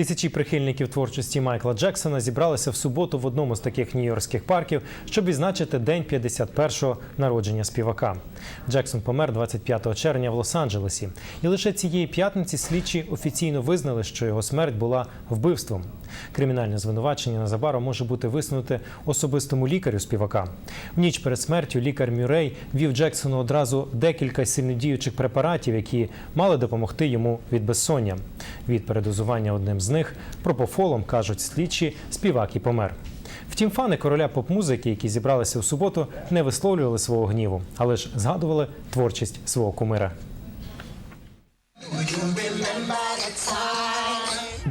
Тисячі прихильників творчості Майкла Джексона зібралися в суботу в одному з таких нью-йоркських парків, щоб відзначити день 51-го народження співака. Джексон помер 25 червня в Лос-Анджелесі, і лише цієї п'ятниці слідчі офіційно визнали, що його смерть була вбивством. Кримінальне звинувачення незабаром може бути висунуте особистому лікарю співака. В ніч перед смертю лікар Мюррей вів Джексону одразу декілька сильнодіючих препаратів, які мали допомогти йому від безсоння. Від передозування одним з них пропофолом кажуть слідчі, співак і помер. Втім, фани короля поп-музики, які зібралися у суботу, не висловлювали свого гніву, але ж згадували творчість свого кумира.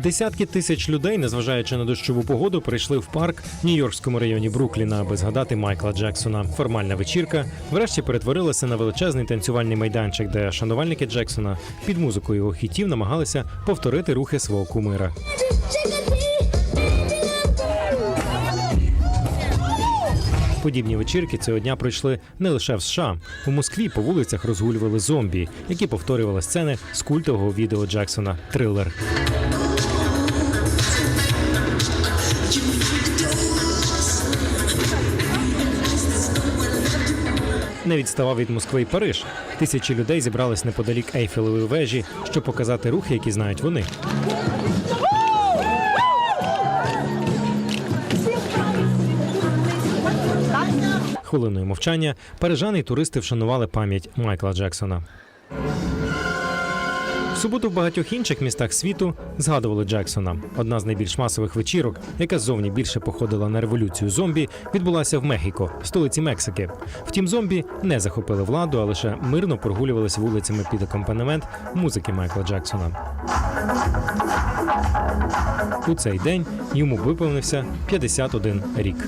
Десятки тисяч людей, незважаючи на дощову погоду, прийшли в парк в Нью-Йоркському районі Брукліна, аби згадати Майкла Джексона. Формальна вечірка врешті перетворилася на величезний танцювальний майданчик, де шанувальники Джексона під музику його хітів намагалися повторити рухи свого кумира. Подібні вечірки цього дня пройшли не лише в США. У Москві по вулицях розгулювали зомбі, які повторювали сцени з культового відео Джексона Трилер. Не відставав від Москви й Париж. Тисячі людей зібрались неподалік Ейфелевої вежі, щоб показати рухи, які знають вони. Хвилиною мовчання парижани й туристи вшанували пам'ять Майкла Джексона. Суботу в багатьох інших містах світу згадували Джексона. Одна з найбільш масових вечірок, яка ззовні більше походила на революцію зомбі, відбулася в Мехіко, столиці Мексики. Втім, зомбі не захопили владу, а лише мирно прогулювались вулицями під акомпанемент музики Майкла Джексона. У цей день йому виповнився 51 рік.